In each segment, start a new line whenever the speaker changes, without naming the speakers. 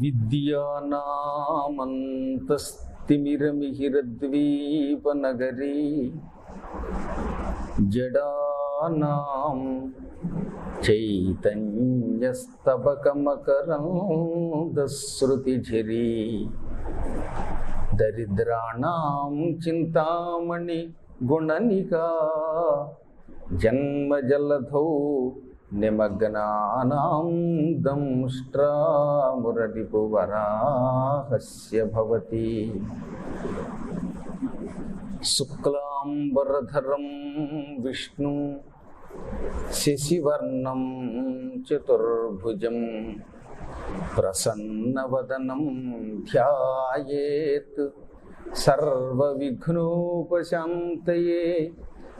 అవిద్యానామంతస్తిమిరమిహిరద్వీపనగరీ జడానాం చైతన్యస్తబకమకరందశ్రుతిఝరీ దరిద్రాణం చింతామణి గుణనికా జన్మజలధౌ నిమగ్నానాం దంష్ట్రామురరిపువరాహస్య భవతి శుక్లాంబరధరం విష్ణు శశివర్ణం చతుర్భుజం ప్రసన్నవదనం ధ్యాయేత్. సర్వవిఘ్నోపశాంతయే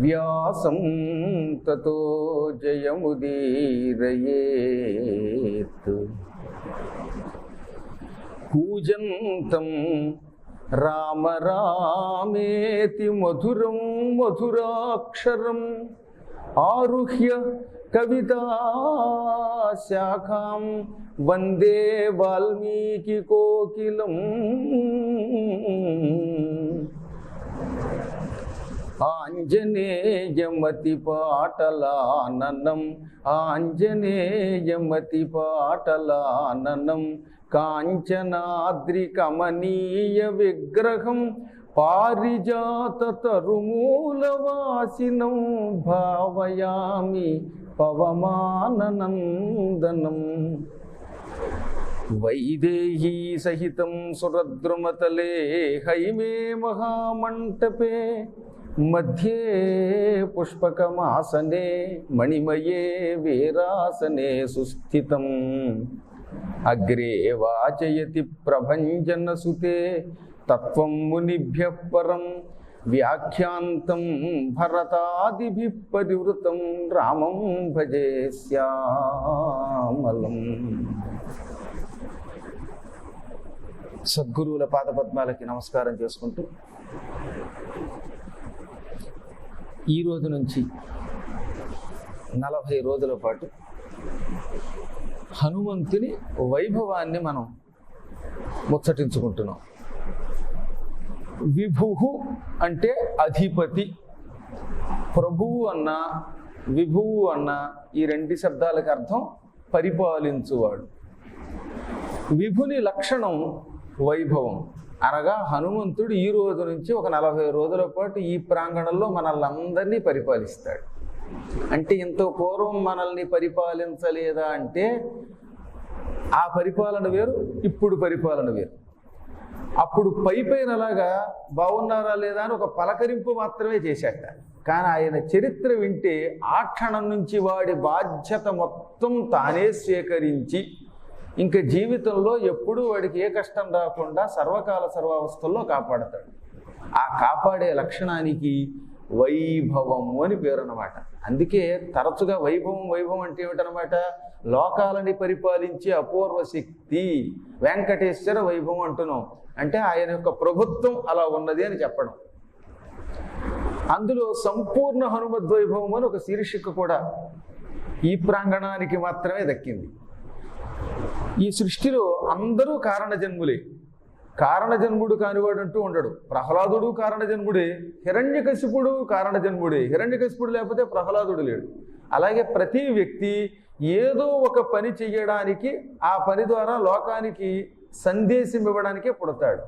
వ్యాసం తతో జయముదీరయేత్ కూజంతం రామ రామేతి మధురం మధురాక్షరం ఆరుహ్య కవితాశాఖాం వందే వాల్మీకి కోకిలం. ఆంజనేయమతి పాటలాననం ఆంజనేయమతి ఆంజనేయమతిపాటలాననం కాంచనాద్రి కమనీయ విగ్రహం పారిజాత తరుమూలవాసినం భావయామి పవమాననందనం. వైదేహీ సహితం సురద్రుమతలే హైమే మహామంటపే. మధ్యే పుష్పకమాసనే మణిమయే వీరాసనే సుస్థితం. అగ్రే వాచయతి ప్రభంజనసుతే తత్వం మునిభ్య పరం వ్యాఖ్యాంతం భరతాదిభి పరివృతం రామం భజే శ్యామలం. సద్గురువుల పాదపద్మాలకి నమస్కారం చేసుకుంటూ ఈ రోజు నుంచి నలభై రోజుల పాటు హనుమంతుని వైభవాన్ని మనం ముచ్చటించుకుంటున్నాం. విభువు అంటే అధిపతి. ప్రభువు అన్న విభువు అన్న ఈ రెండు శబ్దాలకు అర్థం పరిపాలించువాడు. విభుని లక్షణం వైభవం. అనగా హనుమంతుడు ఈ రోజు నుంచి ఒక నలభై రోజుల పాటు ఈ ప్రాంగణంలో మనల్ని పరిపాలిస్తాడు. అంటే ఇంత పూర్వం మనల్ని పరిపాలించలేదా అంటే ఆ పరిపాలన వేరు ఇప్పుడు పరిపాలన వేరు. అప్పుడు పై పైనలాగా బాగున్నారా లేదా అని ఒక పలకరింపు మాత్రమే చేశాక కానీ ఆయన చరిత్ర వింటే ఆ క్షణం నుంచి వాడి బాధ్యత మొత్తం తానే స్వీకరించి ఇంకా జీవితంలో ఎప్పుడూ వాడికి ఏ కష్టం రాకుండా సర్వకాల సర్వావస్థల్లో కాపాడతాడు. ఆ కాపాడే లక్షణానికి వైభవము అని పేరు అన్నమాట అందుకే తరచుగా వైభవం వైభవం అంటే ఏమిటనమాట లోకాలని పరిపాలించే అపూర్వ శక్తి. వెంకటేశ్వర వైభవం అంటున్నాం. అంటే ఆయన యొక్క ప్రభుత్వం అలా ఉన్నది అని చెప్పడం. అందులో సంపూర్ణ హనుమద్వైభవం అని ఒక శీర్షిక కూడా ఈ ప్రాంగణానికి మాత్రమే దక్కింది. ఈ సృష్టిలో అందరూ కారణజన్ములే. కారణజన్ముడు కానివాడు అంటూ ఉండడు. ప్రహ్లాదుడు కారణజన్ముడే హిరణ్యకశిపుడు కారణజన్ముడే. హిరణ్యకశిపుడు లేకపోతే ప్రహ్లాదుడు లేడు. అలాగే ప్రతి వ్యక్తి ఏదో ఒక పని చేయడానికి ఆ పని ద్వారా లోకానికి సందేశం ఇవ్వడానికే పుడతాడు.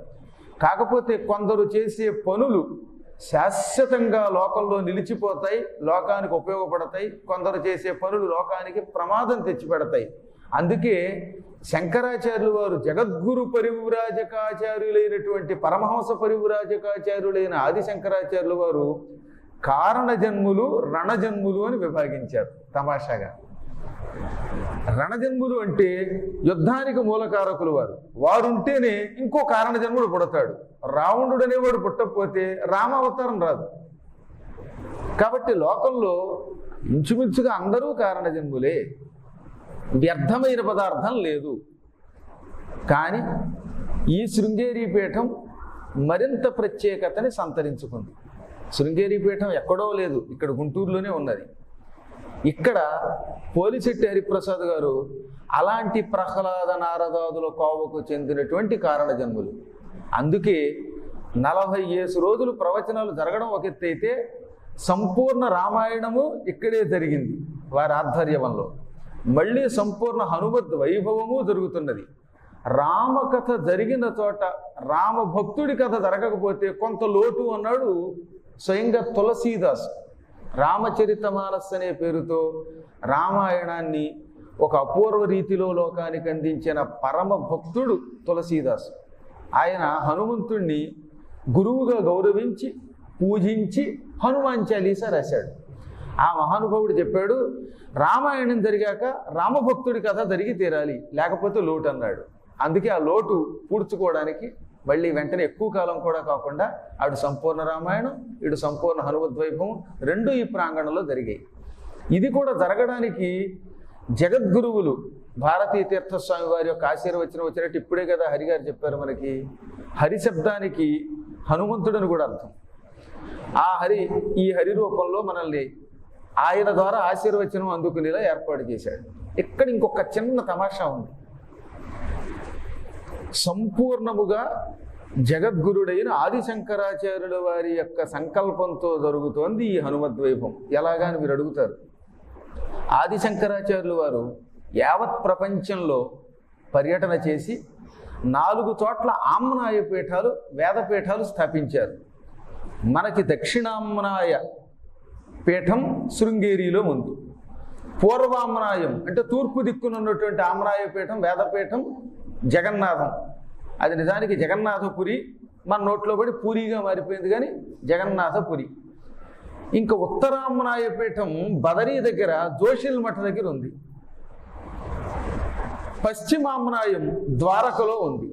కాకపోతే కొందరు చేసే పనులు శాశ్వతంగా లోకంలో నిలిచిపోతాయి లోకానికి ఉపయోగపడతాయి. కొందరు చేసే పనులు లోకానికి ప్రమాదం తెచ్చిపెడతాయి. అందుకే శంకరాచార్యులు వారు జగద్గురు పరివ్రాజకాచార్యులైనటువంటి పరమహంస పరివ్రాజకాచార్యులైన ఆది శంకరాచార్యులు వారు కారణ జన్ములు రణజన్ములు అని విభాగించారు తమాషాగా. రణజన్ములు అంటే యుద్ధానికి మూలకారకులు వారు. వారుంటేనే ఇంకో కారణ జన్ముడు పుడతాడు. రావణుడు అనేవాడు పుట్టకపోతే రామావతారం రాదు. కాబట్టి లోకంలో ఇంచుమించుగా అందరూ కారణ జన్ములే. వ్యర్థమైన పదార్థం లేదు. కానీ ఈ శృంగేరి పీఠం మరింత ప్రత్యేకతని సంతరించుకుంది. శృంగేరి పీఠం ఎక్కడో లేదు ఇక్కడ గుంటూరులోనే ఉన్నది. ఇక్కడ పోలిశెట్టి హరిప్రసాద్ గారు అలాంటి ప్రహ్లాద నారదాదుల కోవకు చెందినటువంటి కారణజన్ములు. అందుకే నలభై ఏసు రోజులు ప్రవచనాలు జరగడం ఒక ఎత్తు అయితే సంపూర్ణ రామాయణము ఇక్కడే జరిగింది వారి ఆధ్వర్యంలో. మళ్ళీ సంపూర్ణ హనుమద్ వైభవము జరుగుతున్నది. రామకథ జరిగిన చోట రామ భక్తుడి కథ జరగకపోతే కొంత లోటు అన్నాడు స్వయంగా తులసీదాస్. రామచరితమానస్ అనే పేరుతో రామాయణాన్ని ఒక అపూర్వ రీతిలో లోకానికి అందించిన పరమ భక్తుడు తులసీదాస్. ఆయన హనుమంతుణ్ణి గురువుగా గౌరవించి పూజించి హనుమాన్ చాలీసా రాశాడు. ఆ మహానుభావుడు చెప్పాడు రామాయణం జరిగాక రామభక్తుడి కథ జరిగి తీరాలి లేకపోతే లోటు అన్నాడు. అందుకే ఆ లోటు పూడ్చుకోవడానికి మళ్ళీ వెంటనే ఎక్కువ కాలం కూడా కాకుండా అటు సంపూర్ణ రామాయణం ఇటు సంపూర్ణ హనుమద్వైభవం రెండు ఈ ప్రాంగణంలో జరిగాయి. ఇది కూడా జరగడానికి జగద్గురువులు భారతీయ తీర్థస్వామి వారి యొక్క ఆశీర్వచనం వచ్చినట్టు ఇప్పుడే కదా హరి గారు చెప్పారు మనకి. హరి శబ్దానికి హనుమంతుడని కూడా అర్థం. ఆ హరి ఈ హరి రూపంలో మనల్ని ఆయన ద్వారా ఆశీర్వచనం అందుకునేలా ఏర్పాటు చేశాడు. ఇక్కడ ఇంకొక చిన్న తమాషా ఉంది. సంపూర్ణముగా జగద్గురుడైన ఆదిశంకరాచార్యుల వారి యొక్క సంకల్పంతో జరుగుతోంది ఈ హనుమద్వైభం ఎలాగా అని మీరు అడుగుతారు? ఆదిశంకరాచార్యులు వారు యావత్ ప్రపంచంలో పర్యటన చేసి నాలుగు చోట్ల ఆమ్నాయ పీఠాలు వేదపీఠాలు స్థాపించారు. మనకి దక్షిణామ్నాయ పీఠం శృంగేరిలో ఉంది పూర్వామ్నాయం అంటే తూర్పు దిక్కున ఉన్నటువంటి ఆమ్నాయ పీఠం వేదపీఠం జగన్నాథం. అది నిజానికి జగన్నాథపురి మన నోట్లో పడి పూరిగా మారిపోయింది కానీ జగన్నాథపురి. ఇంకా ఉత్తరామ్నాయ పీఠం బదరీ దగ్గర జోషిల్ మఠ దగ్గర ఉంది. పశ్చిమామ్నాయం ద్వారకలో ఉంది.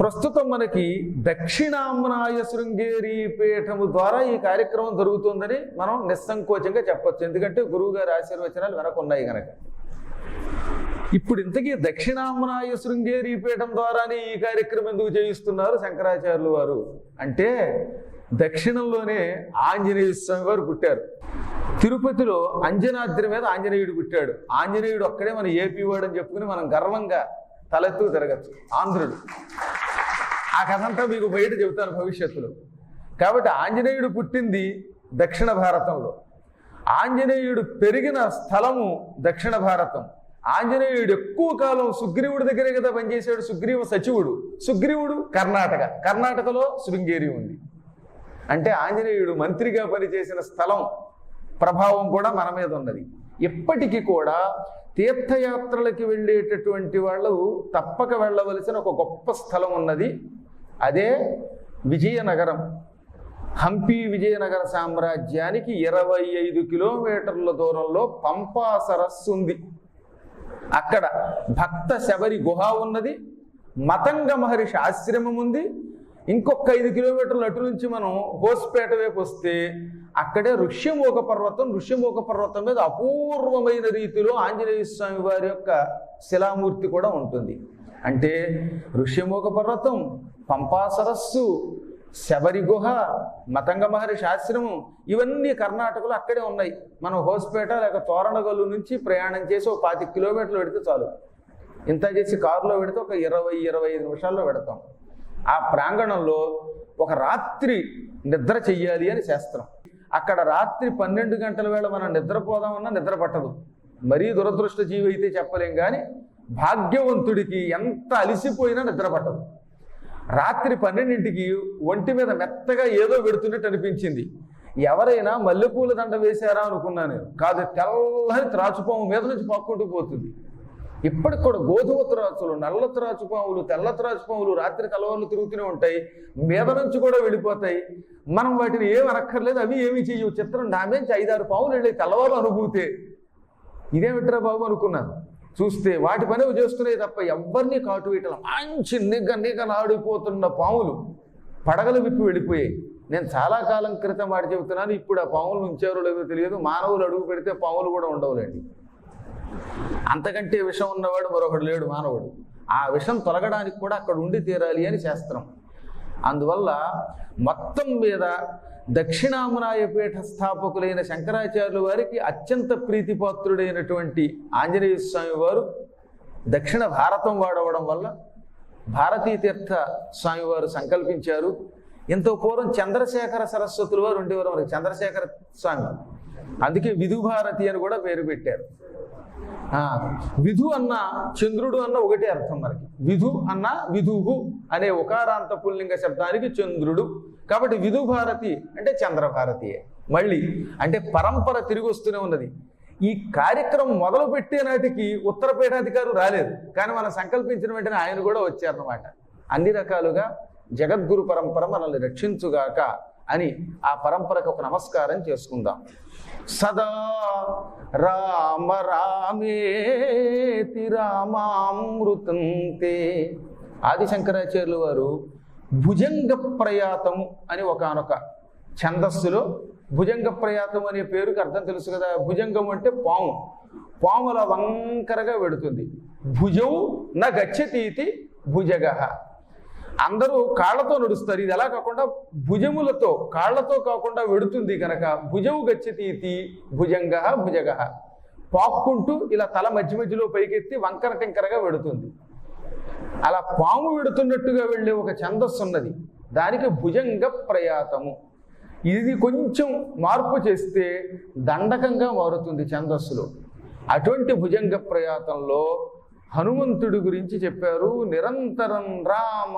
ప్రస్తుతం మనకి దక్షిణామ్నాయ శృంగేరి పీఠము ద్వారా ఈ కార్యక్రమం జరుగుతుందని మనం నిస్సంకోచంగా చెప్పచ్చు. ఎందుకంటే గురువు ఆశీర్వచనాలు వెనక వెనకున్నాయి కనుక ఇప్పుడు ఇంతకీ దక్షిణామ్నాయ శృంగేరి పీఠం ద్వారానే ఈ కార్యక్రమం ఎందుకు చేయిస్తున్నారు శంకరాచార్యులు వారు? అంటే దక్షిణంలోనే ఆంజనేయ స్వామి వారు పుట్టారు. తిరుపతిలో అంజనాద్రి మీద ఆంజనేయుడు పుట్టాడు. ఆంజనేయుడు ఒక్కడే మన ఏపీ వాడు అని చెప్పుకుని మనం గర్వంగా తలెత్తు తిరగచ్చు. ఆంధ్రుడు. ఆ కథ అంతా మీకు బయట చెబుతాను భవిష్యత్తులో. కాబట్టి ఆంజనేయుడు పుట్టింది దక్షిణ భారతంలో. ఆంజనేయుడు పెరిగిన స్థలము దక్షిణ భారతం. ఆంజనేయుడు ఎక్కువ కాలం సుగ్రీవుడి దగ్గరే కదా పనిచేశాడు. సుగ్రీవ సచివుడు. సుగ్రీవుడు కర్ణాటక. కర్ణాటకలో శృంగేరి ఉంది. అంటే ఆంజనేయుడు మంత్రిగా పనిచేసిన స్థలం ప్రభావం కూడా మన మీద ఉన్నది. ఇప్పటికీ కూడా తీర్థయాత్రలకి వెళ్ళేటటువంటి వాళ్ళు తప్పక వెళ్ళవలసిన ఒక గొప్ప స్థలం ఉన్నది. అదే విజయనగరం. హంపి విజయనగర సామ్రాజ్యానికి ఇరవై ఐదు కిలోమీటర్ల దూరంలో పంపా సరస్సు ఉంది. అక్కడ భక్త శబరి గుహ ఉన్నది. మతంగ మహర్షి ఆశ్రమం ఉంది. ఇంకొక ఐదు కిలోమీటర్ల అటు నుంచి మనం హోస్పేట వైపు వస్తే అక్కడే ఋష్యమోక పర్వతం ఋష్యమోక పర్వతం మీద అపూర్వమైన రీతిలో ఆంజనేయ స్వామి వారి యొక్క శిలామూర్తి కూడా ఉంటుంది. అంటే ఋష్యమోక పర్వతం పంపా సరస్సు శబరి గుహ మతంగ మహర్షి ఆశ్రమం ఇవన్నీ కర్ణాటకలో అక్కడే ఉన్నాయి. మనం హోస్పేట లేక తోరణగల్లు నుంచి ప్రయాణం చేసి ఒక పాతి కిలోమీటర్లు పెడితే చాలు. ఇంత చేసి కారులో పెడితే ఒక ఇరవై ఇరవై ఐదు నిమిషాల్లో పెడతాం. ఆ ప్రాంగణంలో ఒక రాత్రి నిద్ర చెయ్యాలి అని శాస్త్రం అక్కడ రాత్రి పన్నెండు గంటల వేళ మనం నిద్రపోదామన్నా నిద్ర పట్టదు. మరీ దురదృష్ట జీవి అయితే చెప్పలేం కానీ భాగ్యవంతుడికి ఎంత అలిసిపోయినా నిద్ర పట్టదు. రాత్రి పన్నెండింటికి ఒంటి మీద మెత్తగా ఏదో పెడుతున్నట్టు అనిపించింది. ఎవరైనా మల్లెపూల దండ వేశారా అనుకున్నాను కాదు తెల్లని త్రాచుపాము మీద నుంచి పక్కుంటూ పోతుంది. ఇప్పటికి కూడా గోధుమ త్రాచులు నల్ల త్రాచుపాములు తెల్ల త్రాచుపాములు రాత్రి కలవర్లు తిరుగుతూనే ఉంటాయి. మీద నుంచి కూడా వెళ్ళిపోతాయి. మనం వాటిని ఏం అనక్కర్లేదు అవి ఏమి చెయ్యవు. చిత్రం నా మీద ఐదారు పాములు వెళ్ళి తెల్లవారు అనుభూతే. ఇదేమిట్రా బాబు అనుకున్నాను? చూస్తే వాటి పని చేస్తున్నాయి తప్ప ఎవరిని కాటు వేయటం మంచి నిగ్గ నిగ్గ నాడిపోతున్న పాములు పడగలు విప్పి వెళ్ళిపోయాయి. నేను చాలా కాలం క్రితం వాటి చెబుతున్నాను. ఇప్పుడు ఆ పాములు ఉంచారో లేదో తెలియదు. మానవులు అడుగు పెడితే పాములు కూడా ఉండవులేండి. అంతకంటే విషం ఉన్నవాడు మరొకడు లేడు మానవుడు. ఆ విషం తొలగడానికి కూడా అక్కడ ఉండి తీరాలి అని శాస్త్రం. అందువల్ల మొత్తం మీద దక్షిణామనాయ పీఠ స్థాపకులైన శంకరాచార్యుల వారికి అత్యంత ప్రీతిపాత్రుడైనటువంటి ఆంజనేయ స్వామి వారు దక్షిణ భారతం వాడవడం వల్ల భారతీ తీర్థ స్వామివారు సంకల్పించారు. ఎంతో పూర్వం చంద్రశేఖర సరస్వతులు వారు ఉండేవారు. మనకి చంద్రశేఖర స్వామి అందుకే విధుభారతి అని కూడా పేరు పెట్టారు. విధు అన్న చంద్రుడు అన్న ఒకటే అర్థం మనకి. విధు అన్న విధుహు అనే ఉకారాంత పుల్లింగ శబ్దానికి చంద్రుడు. కాబట్టి విధుభారతి అంటే చంద్రభారతియే మళ్ళీ అంటే పరంపర తిరిగి వస్తూనే ఉన్నది. ఈ కార్యక్రమం మొదలు పెట్టే నాటికి ఉత్తర పీఠాధికారు రాలేదు. కానీ మనం సంకల్పించిన వెంటనే ఆయన కూడా వచ్చారనమాట అన్ని రకాలుగా జగద్గురు పరంపర మనల్ని రక్షించుగాక అని ఆ పరంపరకు ఒక నమస్కారం చేసుకుందాం. సదా రామ రామేతి రామామృతం తే ఆదిశంకరాచార్యులు వారు భుజంగ ప్రయాతము అని ఒకనొక ఛందస్సులో భుజంగ ప్రయాతం అనే పేరుకి అర్థం తెలుసు కదా. భుజంగం అంటే పాము. పాముల వంకరగా వెడుతుంది. భుజం న గచ్చతీతి భుజగ. అందరూ కాళ్ళతో నడుస్తారు. ఇది ఎలా కాకుండా భుజములతో కాళ్ళతో కాకుండా వెడుతుంది కనుక భుజము గచ్చతీతి భుజంగ భుజగ. పాక్కుంటూ ఇలా తల మధ్య మధ్యలో పైకెత్తి వంకర టింకరగా వెడుతుంది. అలా పాము వెడుతున్నట్టుగా వెళ్ళే ఒక ఛందస్సు ఉన్నది. దానికి భుజంగ ప్రయాతము. ఇది కొంచెం మార్పు చేస్తే దండకంగా మారుతుంది ఛందస్సులో. అటువంటి భుజంగ ప్రయాతంలో హనుమంతుడి గురించి చెప్పారు. నిరంతరం రామ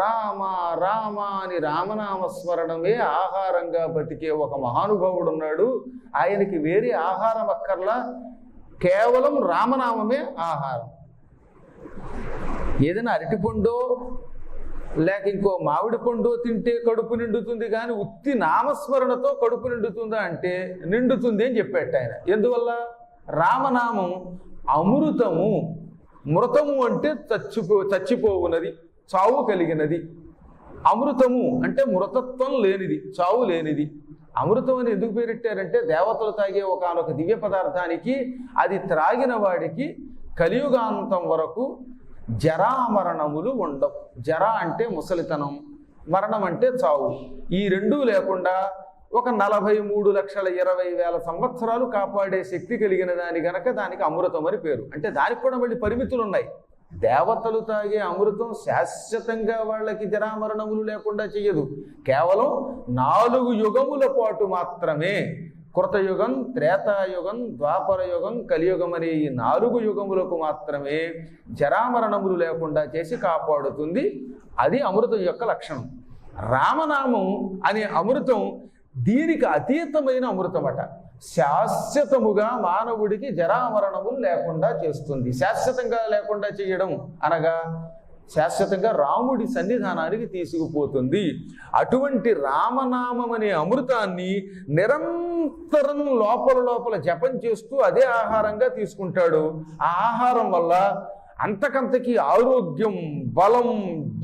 రామ రామ అని రామనామ స్మరణమే ఆహారంగా బతికే ఒక మహానుభావుడు ఉన్నాడు. ఆయనకి వేరే ఆహారం అక్కర్లా. కేవలం రామనామమే ఆహారం. ఏదైనా అరటిపండో లేక ఇంకో మామిడి పండు తింటే కడుపు నిండుతుంది కానీ ఉత్తి నామస్మరణతో కడుపు నిండుతుందా అంటే నిండుతుంది అని చెప్పాట ఆయన. ఎందువల్ల? రామనామం అమృతము మృతము అంటే చచ్చిపో చచ్చిపోవునది చావు కలిగినది. అమృతము అంటే మృతత్వం లేనిది చావు లేనిది. అమృతం అని ఎందుకు పేరెట్టారంటే దేవతలు తాగే ఒకనొక దివ్య పదార్థానికి అది త్రాగిన వాడికి కలియుగాంతం వరకు జరామరణములు ఉండవు. జర అంటే ముసలితనం మరణం అంటే చావు. ఈ రెండూ లేకుండా ఒక నలభై మూడు లక్షల ఇరవై వేల సంవత్సరాలు కాపాడే శక్తి కలిగిన దాని గనక దానికి అమృతం అని పేరు. అంటే దానికి కూడా మళ్ళీ పరిమితులు ఉన్నాయి దేవతలు తాగే అమృతం శాశ్వతంగా వాళ్ళకి జరామరణములు లేకుండా చేయదు కేవలం నాలుగు యుగముల పాటు మాత్రమే కృతయుగం త్రేతాయుగం ద్వాపర యుగం కలియుగం అనే ఈ నాలుగు యుగములకు మాత్రమే జరామరణములు లేకుండా చేసి కాపాడుతుంది. అది అమృతం యొక్క లక్షణం. రామనామం అనే అమృతం దీనికి అతీతమైన అమృతమట. శాశ్వతముగా మానవుడికి జరామరణములు లేకుండా చేస్తుంది. శాశ్వతంగా లేకుండా చేయడం అనగా శాశ్వతంగా రాముడి సన్నిధానానికి తీసుకుపోతుంది. అటువంటి రామనామం అనే అమృతాన్ని నిరంతరం లోపల లోపల జపం చేస్తూ అదే ఆహారంగా తీసుకుంటాడు. ఆ ఆహారం వల్ల అంతకంతకి ఆరోగ్యం బలం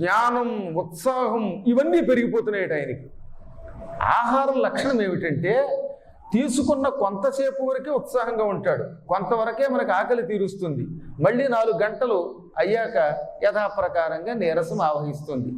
జ్ఞానం ఉత్సాహం ఇవన్నీ పెరిగిపోతున్నాయి ఆయనకి. ఆహారం లక్షణం ఏమిటంటే తీసుకున్న కొంతసేపు వరకే ఉత్సాహంగా ఉంటాడు. కొంతవరకే మనకు ఆకలి తీరుస్తుంది. మళ్ళీ నాలుగు గంటలు అయ్యాక యథాప్రకారంగా నీరసం ఆవహిస్తుంది.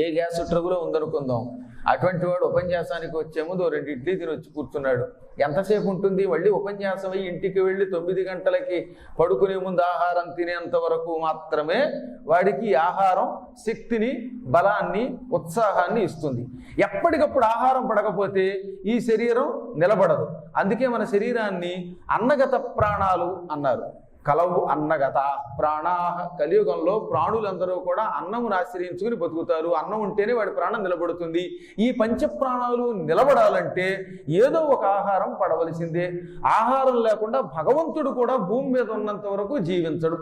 ఏ గ్యాస్ ట్రగులో ఉందనుకుందాం. అటువంటి వాడు ఉపన్యాసానికి వచ్చే ముందు రెండు ఇడ్లీ తిని వచ్చి కూర్చున్నాడు. ఎంతసేపు ఉంటుంది? మళ్ళీ ఉపన్యాసం అయ్యి ఇంటికి వెళ్ళి తొమ్మిది గంటలకి పడుకునే ముందు ఆహారం తినేంత వరకు మాత్రమే వాడికి ఆహారం శక్తిని బలాన్ని ఉత్సాహాన్ని ఇస్తుంది. ఎప్పటికప్పుడు ఆహారం పడకపోతే ఈ శరీరం నిలబడదు. అందుకే మన శరీరాన్ని అన్నగత ప్రాణాలు అన్నారు. కలవు అన్నగత. ప్రాణా కలియుగంలో ప్రాణులందరూ కూడా అన్నమును ఆశ్రయించుకుని బతుకుతారు. అన్నం ఉంటేనే వాడి ప్రాణం నిలబడుతుంది. ఈ పంచ ప్రాణాలు నిలబడాలంటే ఏదో ఒక ఆహారం పడవలసిందే. ఆహారం లేకుండా భగవంతుడు కూడా భూమి మీద ఉన్నంత వరకు జీవించడు.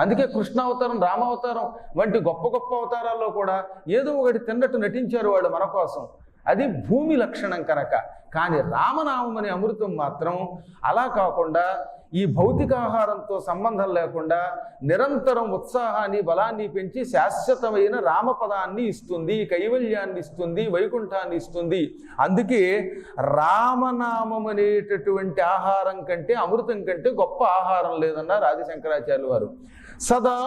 అందుకే కృష్ణావతారం రామావతారం వంటి గొప్ప గొప్ప అవతారాల్లో కూడా ఏదో ఒకటి తిన్నట్టు నటించారు వాళ్ళు మన కోసం. అది భూమి లక్షణం కనుక. కానీ రామనామం అనే అమృతం మాత్రం అలా కాకుండా ఈ భౌతికాహారంతో సంబంధం లేకుండా నిరంతరం ఉత్సాహాన్ని బలాన్ని పెంచి శాశ్వతమైన రామపదాన్ని ఇస్తుంది కైవల్యాన్ని ఇస్తుంది వైకుంఠాన్ని ఇస్తుంది. అందుకే రామనామం అనేటటువంటి ఆహారం కంటే అమృతం కంటే గొప్ప ఆహారం లేదన్నారు ఆదిశంకరాచార్యులు వారు. సదా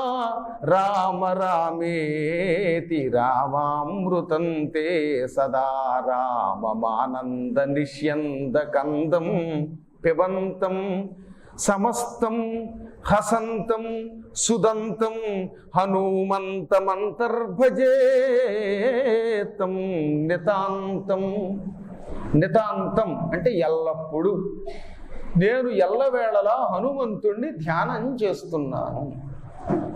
రామ రామేతి రామామృతం తే సదా రామమానంద నిష్యంద కందం పిబంతం సమస్తం హసంతం సుదంతం హనుమంతమంతర్భజేతం నితాంతం. నితాంతం అంటే ఎల్లప్పుడూ. నేను ఎల్లవేళలా హనుమంతుణ్ణి ధ్యానం చేస్తున్నాను.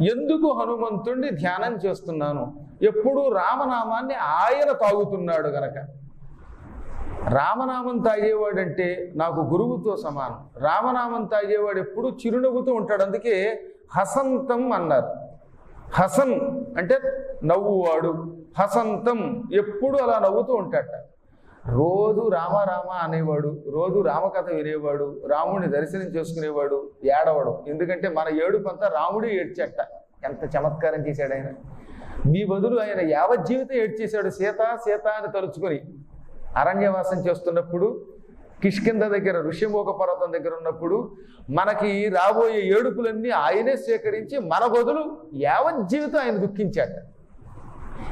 ఎందుకు హనుమంతుణ్ణి ధ్యానం చేస్తున్నాను? ఎప్పుడు రామనామాన్ని ఆయన తాగుతున్నాడు గనక. రామనామం తాగేవాడంటే నాకు గురువుతో సమానం. రామనామం తాగేవాడు ఎప్పుడు చిరునవ్వుతూ ఉంటాడు. అందుకే హసంతం అన్నారు. హసన్ అంటే నవ్వువాడు. హసంతం ఎప్పుడు అలా నవ్వుతూ ఉంటాడట. రోజు రామ రామ అనేవాడు రోజు రామకథ వినేవాడు రాముడిని దర్శనం చేసుకునేవాడు ఏడవడం. ఎందుకంటే మన ఏడుపంతా రాముడు ఏడ్చట. ఎంత చమత్కారం చేశాడు ఆయన. మీ బదులు ఆయన యావజ్జీవితం ఏడ్చేశాడు. సీత సీత అని తలుచుకొని. అరణ్యవాసం చేస్తున్నప్పుడు కిష్కింద దగ్గర ఋషిమోక పర్వతం దగ్గర ఉన్నప్పుడు మనకి రాబోయే ఏడుపులన్నీ ఆయనే స్వీకరించి మన బదులు యావజ్జీవితం ఆయన దుఃఖించాట.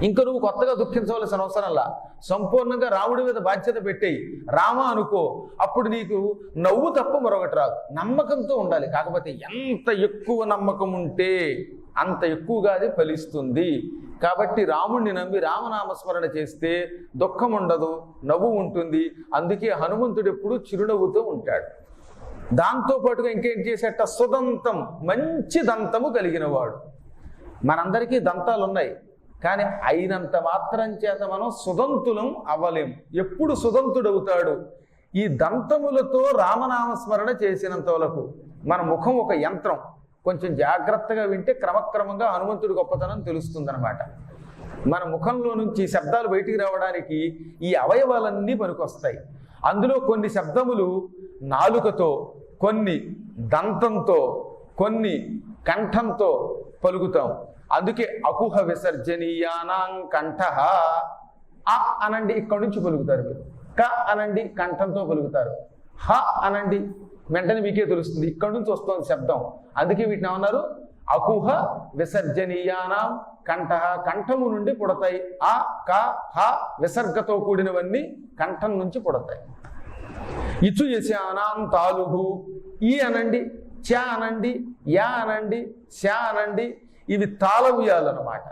ఇంకా నువ్వు కొత్తగా దుఃఖించవలసిన అవసరంలా సంపూర్ణంగా రాముడి మీద బాధ్యత పెట్టేయి. రామ అనుకో అప్పుడు నీకు నవ్వు తప్ప మరొకటి రాదు. నమ్మకంతో ఉండాలి. కాకపోతే ఎంత ఎక్కువ నమ్మకం ఉంటే అంత ఎక్కువగా అది ఫలిస్తుంది. కాబట్టి రాముణ్ణి నమ్మి రామనామస్మరణ చేస్తే దుఃఖం ఉండదు నవ్వు ఉంటుంది. అందుకే హనుమంతుడు ఎప్పుడు చిరునవ్వుతో ఉంటాడు. దాంతో పాటుగా ఇంకేం చేసేట సుదంతం మంచి దంతము కలిగిన వాడు మనందరికీ దంతాలు ఉన్నాయి కానీ అయినంత మాత్రం చేత మనం సుదంతులం అవ్వలేం. ఎప్పుడు సుదంతుడవుతాడు? ఈ దంతములతో రామనామస్మరణ చేసినంత వరకు మన ముఖం ఒక యంత్రం. కొంచెం జాగ్రత్తగా వింటే క్రమక్రమంగా హనుమంతుడి గొప్పతనం తెలుస్తుందనమాట మన ముఖంలో నుంచి శబ్దాలు బయటికి రావడానికి ఈ అవయవాలన్నీ పనికొస్తాయి. అందులో కొన్ని శబ్దములు నాలుకతో కొన్ని దంతంతో కొన్ని కంఠంతో పలుకుతాం. అందుకే అకుహ విసర్జనీయానాం కంఠ. అ అనండి ఇక్కడి నుంచి పలుకుతారు మీరు. క అనండి కంఠంతో పలుకుతారు. హ అనండి వెంటనే మీకే తెలుస్తుంది. ఇక్కడి నుంచి వస్తుంది శబ్దం. అందుకే వీటిని ఏమన్నారు? అకుహ విసర్జనీయానాం కంఠ. కంఠము నుండి పుడతాయి. ఆ క హ విసర్గతో కూడినవన్నీ కంఠం నుంచి పుడతాయి. ఇచు యశానాం తాలుహు. ఈ అనండి చ అనండి యా అనండి శ అనండి ఇవి తాళవ్యాలు అన్నమాట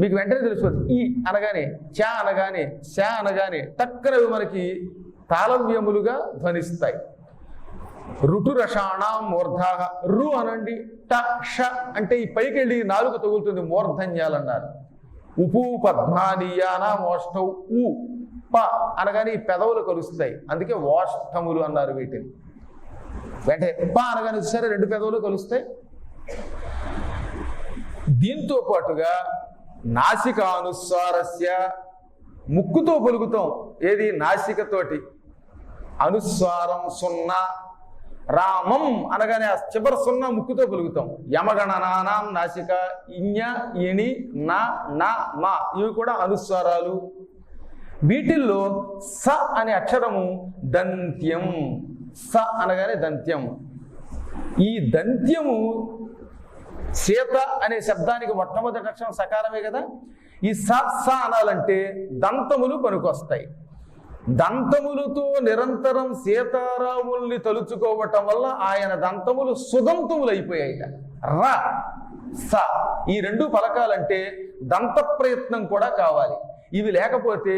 మీకు వెంటనే తెలిసిపోతుంది ఈ అనగానే చ అనగానే శ అనగానే టక్కరవి మనకి తాళవ్యములుగా ధ్వనిస్తాయి. ఋటురషాణం మూర్ధా. రు అనండి ట ష అంటే ఈ పైకి వెళ్ళి నాలుగు తగులుతుంది మూర్ధన్యాలు అన్నారు ఉపు పద్మానీయానా మోష్టం ఉ ప అనగానే ఈ పెదవులు కలుస్తాయి. అందుకే ఓష్టములు అన్నారు వీటిని. వెంటనే ప అనగానే సరే రెండు పెదవులు కలుస్తాయి. దీంతో పాటుగా నాసికానుస్వారస్య ముక్కుతో పలుకుతాం. ఏది? నాసికతోటి అనుస్వారం సున్నా రామం అనగానే ఆ చివరి సున్నా ముక్కుతో పలుకుతాం యమగణనానాం నాసిక ఇన్య ఇణి నా నా మా. ఇవి కూడా అనుస్వారాలు. వీటిల్లో స అనే అక్షరము దంత్యం. స అనగానే దంత్యం. ఈ దంత్యము సీత అనే శబ్దానికి మొట్టమొదటి అక్షరం సకారమే కదా? ఈ స స అనాలంటే దంతములు పనికొస్తాయి. దంతములతో నిరంతరం సీతారాముల్ని తలుచుకోవటం వల్ల ఆయన దంతములు సుదంతములు అయిపోయాయి ర స. ఈ రెండు పలకాలంటే దంత ప్రయత్నం కూడా కావాలి. ఇవి లేకపోతే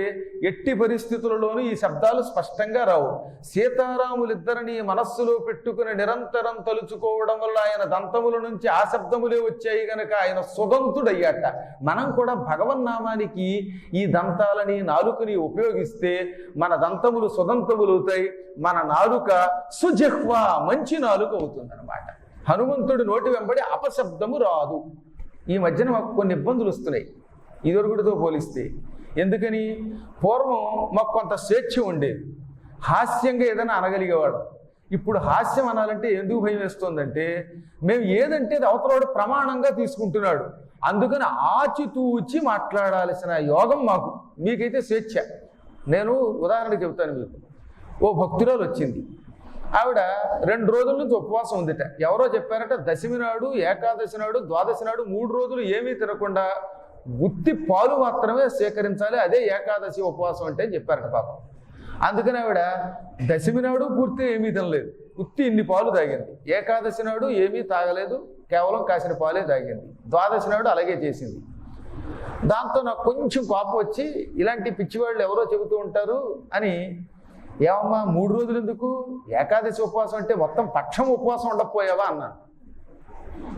ఎట్టి పరిస్థితులలోనూ ఈ శబ్దాలు స్పష్టంగా రావు. సీతారాములిద్దరిని మనస్సులో పెట్టుకుని నిరంతరం తలుచుకోవడం వల్ల ఆయన దంతముల నుంచి ఆ శబ్దములే వచ్చాయి గనక ఆయన సుగంతుడయ్యాట మనం కూడా భగవన్నామానికి ఈ దంతాలని నాలుకని ఉపయోగిస్తే మన దంతములు సుగంతములవుతాయి మన నాలుక సుజిహ్వ మంచి నాలుక అవుతుందన్నమాట. హనుమంతుడి నోటి వెంబడి అపశబ్దము రాదు. ఈ మధ్యన మాకు కొన్ని ఇబ్బందులు వస్తున్నాయి. ఇదివరకుడితో పోలిస్తే ఎందుకని? పూర్వం మాకు కొంత స్వేచ్ఛ ఉండేది హాస్యంగా ఏదైనా అనగలిగేవాడు ఇప్పుడు హాస్యం అనాలంటే ఎందుకు భయం వేస్తుందంటే మేము ఏదంటే అది అవతలవాడు ప్రమాణంగా తీసుకుంటున్నాడు. అందుకని ఆచితూచి మాట్లాడాల్సిన యోగం మాకు. మీకైతే స్వేచ్ఛ. నేను ఉదాహరణ చెబుతాను మీకు. ఓ భక్తురాలు వచ్చింది. ఆవిడ రెండు రోజుల నుంచి ఉపవాసం ఉందిట. ఎవరో చెప్పారట దశమి నాడు ఏకాదశి నాడు ద్వాదశి నాడు మూడు రోజులు ఏమీ తినకుండా గుత్తి పాలు మాత్రమే సేకరించాలి అదే ఏకాదశి ఉపవాసం అంటే అని చెప్పారట పాపం. అందుకని ఆవిడ దశమి నాడు పూర్తి ఏమీ తినలేదు. గుత్తి ఇన్ని పాలు తాగింది. ఏకాదశి నాడు ఏమీ తాగలేదు కేవలం కాసిన పాలే తాగింది. ద్వాదశి నాడు అలాగే చేసింది. దాంతో నాకు కొంచెం కోపం వచ్చి ఇలాంటి పిచ్చివాళ్ళు ఎవరో చెబుతూ ఉంటారు? అని ఏమమ్మా మూడు రోజులు ఎందుకు? ఏకాదశి ఉపవాసం అంటే మొత్తం పక్షం ఉపవాసం ఉండకపోయావా? అన్నాను.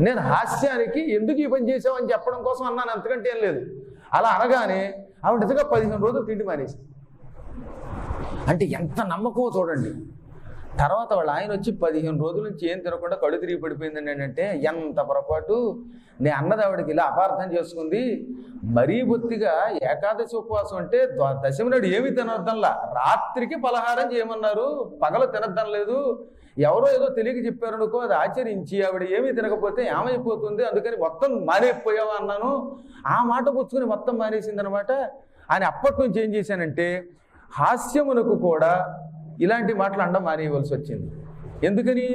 నేను హాస్యానికి ఎందుకు ఈ పని చేసావని చెప్పడం కోసం అన్నాను అంతకంటే ఏం లేదు. అలా అనగానే ఆవిడ నిజంగా పదిహేను రోజులు తిండి మానేసి అంటే ఎంత నమ్మకమో చూడండి. తర్వాత వాళ్ళ ఆయన వచ్చి పదిహేను రోజుల నుంచి ఏం తినకుండా కళ్ళు తిరిగి పడిపోయిందండి అంటే ఎంత పొరపాటు. నేను అన్నది ఆవిడకి ఇలా అపార్థం చేసుకుంది. మరీ బొత్తిగా ఏకాదశి ఉపవాసం అంటే దశమి నాడు ఏమి తినొద్దంలా. రాత్రికి పలహారం చేయమన్నారు. పగలు తినద్దాం లేదు ఎవరో ఏదో తెలియక చెప్పారనుకో అది ఆచరించి ఆవిడ ఏమీ తినకపోతే ఏమైపోతుంది? అందుకని మొత్తం మానేపోయావా అన్నాను. ఆ మాట పుచ్చుకుని మొత్తం మానేసింది అనమాట ఆయన అప్పటి నుంచి ఏం చేశానంటే హాస్యమునకు కూడా ఇలాంటి మాటలు అండం మానేయవలసి వచ్చింది. ఎందుకని?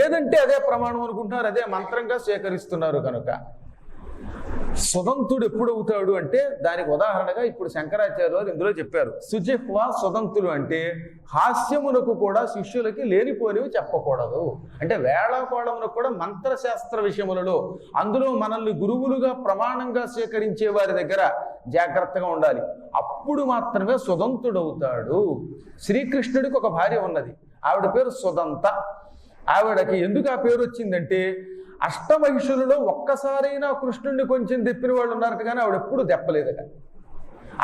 ఏదంటే అదే ప్రమాణం అనుకుంటున్నారు అదే మంత్రంగా స్వీకరిస్తున్నారు కనుక. స్వతంతుడు ఎప్పుడు అవుతాడు అంటే దానికి ఉదాహరణగా ఇప్పుడు శంకరాచార్య ఇందులో చెప్పారు. సుజిహ్వా స్వతంతులు అంటే హాస్యమునకు కూడా శిష్యులకి లేనిపోనివి చెప్పకూడదు. అంటే వేళాకోళమునకు కూడా మంత్రశాస్త్ర విషయములలో అందులో మనల్ని గురువులుగా ప్రమాణంగా స్వీకరించే వారి దగ్గర జాగ్రత్తగా ఉండాలి. అప్పుడు మాత్రమే స్వతంతుడవుతాడు శ్రీకృష్ణుడికి ఒక భార్య ఉన్నది. ఆవిడ పేరు సుదంత. ఆవిడకి ఎందుకు ఆ పేరు వచ్చిందంటే అష్టమహిషులలో ఒక్కసారైనా కృష్ణుడిని కొంచెం తెప్పిన వాళ్ళు ఉన్నారట కానీ ఆవిడ ఎప్పుడు తెప్పలేదట.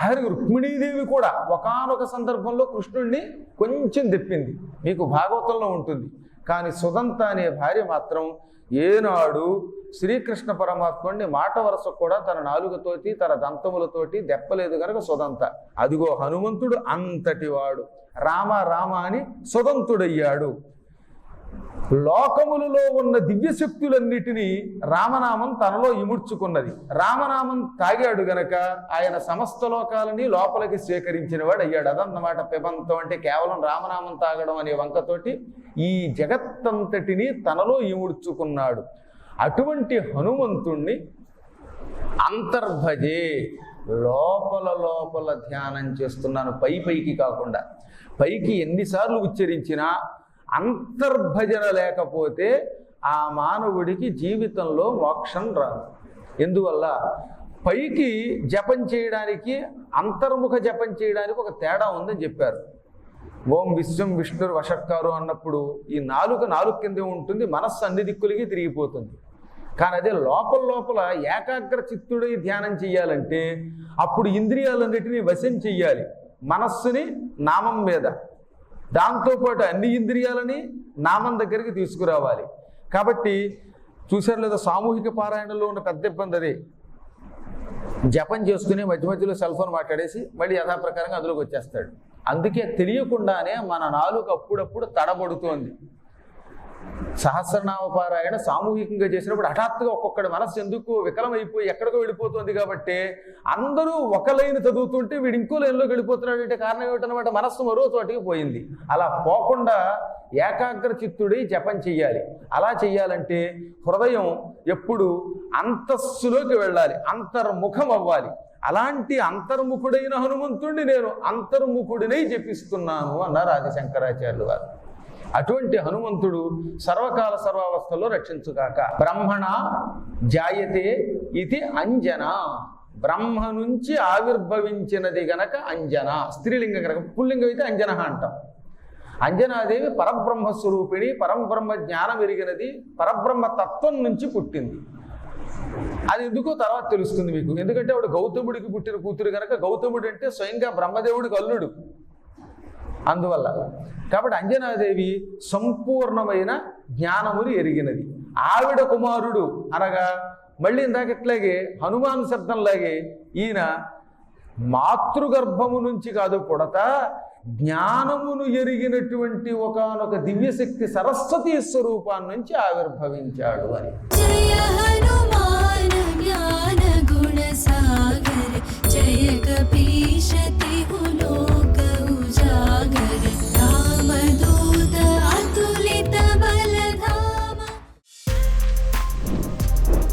ఆఖరికి రుక్మిణీదేవి కూడా ఒకానొక సందర్భంలో కృష్ణుడిని కొంచెం తెప్పింది. మీకు భాగవతంలో ఉంటుంది. కానీ సుదంత అనే భార్య మాత్రం ఏనాడు శ్రీకృష్ణ పరమాత్ముడిని మాట వరస కూడా తన నాలుగుతోటి తన దంతములతోటి దెప్పలేదు గనక సుదంత. అదిగో హనుమంతుడు అంతటివాడు. రామ రామ అని సుదంతుడయ్యాడు. లోకములలో ఉన్న దివ్యశక్తులన్నిటినీ రామనామం తనలో ఇముడ్చుకున్నది. రామనామం తాగాడు గనక ఆయన సమస్త లోకాలని లోపలికి స్వీకరించిన వాడు అయ్యాడు. అదన్నమాట పిబంతం అంటే కేవలం రామనామం తాగడం అనే వంకతోటి ఈ జగత్తంతటిని తనలో ఇముడ్చుకున్నాడు. అటువంటి హనుమంతుణ్ణి అంతర్భజే లోపల లోపల ధ్యానం చేస్తున్నాను. పై పైకి కాకుండా. పైకి ఎన్నిసార్లు ఉచ్చరించినా అంతర్భజన లేకపోతే ఆ మానవుడికి జీవితంలో మోక్షం రాదు. ఎందువల్ల? పైకి జపం చేయడానికి అంతర్ముఖ జపం చేయడానికి ఒక తేడా ఉందని చెప్పారు. ఓం విశ్వం విష్ణుర్ వశక్కారు అన్నప్పుడు ఈ నాలుక నాలుగు కింద ఉంటుంది మనస్సు అన్ని దిక్కులకి తిరిగిపోతుంది. కానీ అదే లోపల లోపల ఏకాగ్ర చిత్తుడై ధ్యానం చేయాలంటే అప్పుడు ఇంద్రియాలన్నిటినీ వశం చెయ్యాలి. మనస్సుని నామం మీద. దాంతోపాటు అన్ని ఇంద్రియాలని నామం దగ్గరికి తీసుకురావాలి. కాబట్టి చూశారు లేదా సామూహిక పారాయణలో ఉన్న పెద్ద ఇబ్బంది అది. జపం చేసుకుని మధ్య మధ్యలో సెల్ ఫోన్ మాట్లాడేసి మళ్ళీ యథాప్రకారంగా అందులోకి వచ్చేస్తాడు. అందుకే తెలియకుండానే మన నాలుగు అప్పుడప్పుడు తడబడుతోంది. సహస్రనామ పారాయణ సామూహికంగా చేసినప్పుడు హఠాత్తుగా ఒక్కొక్కడి మనస్సు ఎందుకు వికలమైపోయి ఎక్కడికో వెళ్ళిపోతుంది కాబట్టి అందరూ ఒక లైన్ చదువుతుంటే వీడు ఇంకో లైన్లోకి వెళ్ళిపోతున్నాడు అంటే కారణం ఏమిటనమాట మనస్సు మరో చోటికి పోయింది. అలా పోకుండా ఏకాగ్ర చిత్తుడై జపం చెయ్యాలి. అలా చెయ్యాలంటే హృదయం ఎప్పుడు అంతస్సులోకి వెళ్ళాలి. అంతర్ముఖం అవ్వాలి అలాంటి అంతర్ముఖుడైన హనుమంతుడిని నేను అంతర్ముఖుడినై జపిస్తున్నాను అన్నారు ఆది శంకరాచార్యులు వారు అటువంటి హనుమంతుడు సర్వకాల సర్వావస్థల్లో రక్షించుగాక. బ్రహ్మణ జాయతే ఇది అంజన. బ్రహ్మ నుంచి ఆవిర్భవించినది గనక అంజన. స్త్రీలింగం గనక పుల్లింగం అయితే అంజన అంటాం. అంజనాదేవి పరబ్రహ్మ స్వరూపిణి పరబ్రహ్మ జ్ఞానం ఎరిగినది పరబ్రహ్మ తత్వం నుంచి పుట్టింది. అది ఎందుకో తర్వాత తెలుస్తుంది మీకు. ఎందుకంటే ఆవిడ గౌతముడికి పుట్టిన కూతురు కనుక గౌతముడు అంటే స్వయంగా బ్రహ్మదేవుడికి అల్లుడు. అందువల్ల కాబట్టి అంజనాదేవి సంపూర్ణమైన జ్ఞానముని ఎరిగినది. ఆవిడ కుమారుడు అనగా మళ్ళీ ఇందాక ఇట్లాగే హనుమాన్ శబ్దంలాగే ఈయన మాతృగర్భము నుంచి కాదు పుడత జ్ఞానమును ఎరిగినటువంటి ఒకనొక దివ్యశక్తి సరస్వతి స్వరూపాన్ని నుంచి ఆవిర్భవించాడు అని.
జయ